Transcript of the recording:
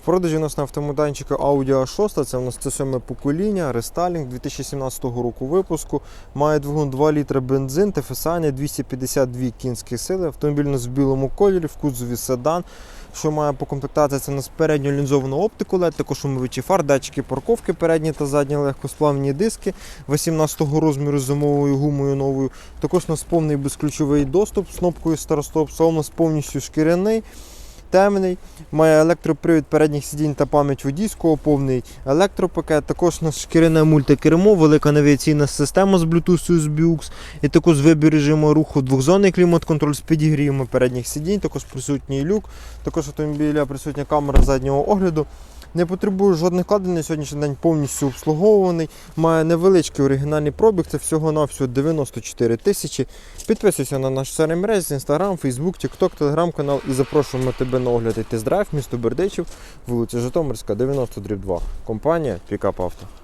В продажі у нас на автомайданчику Audi A6, це у нас це сьоме покоління, рестайлінг 2017 року випуску. Має двигун 2 літра бензин, ТФСА 252 кінські сили. Автомобіль у нас в білому кольорі, в кузові седан. Що має по комплектації, це у нас передню лінзовану оптику LED, також умивачі фар, датчики парковки, передні та задні легкосплавні диски 18-го розміру зимовою гумою новою. Також у нас повний безключовий доступ з кнопкою старостоп, салон у нас повністю шкіряний. Темний, має електропривід передніх сидінь та пам'ять водійського, повний електропакет. Також у нас шкіряне мультикермо, велика навіаційна система з Bluetooth з BUX, і також вибір режиму руху двохзонний клімат-контроль з підігрівами передніх сидінь, також присутній люк, також автомобіля присутня камера заднього огляду. Не потребує жодних кладень на сьогоднішній день повністю обслуговуваний. Має невеличкий оригінальний пробіг, це всього-навсього 94 тисячі. Підписуйся на наш серій мережі, Instagram, Facebook, TikTok, Telegram канал і запрошуємо тебе на огляд і тест-драйв місто Бердичів, вулиця Житомирська, 90 2. Компанія Пікап Авто.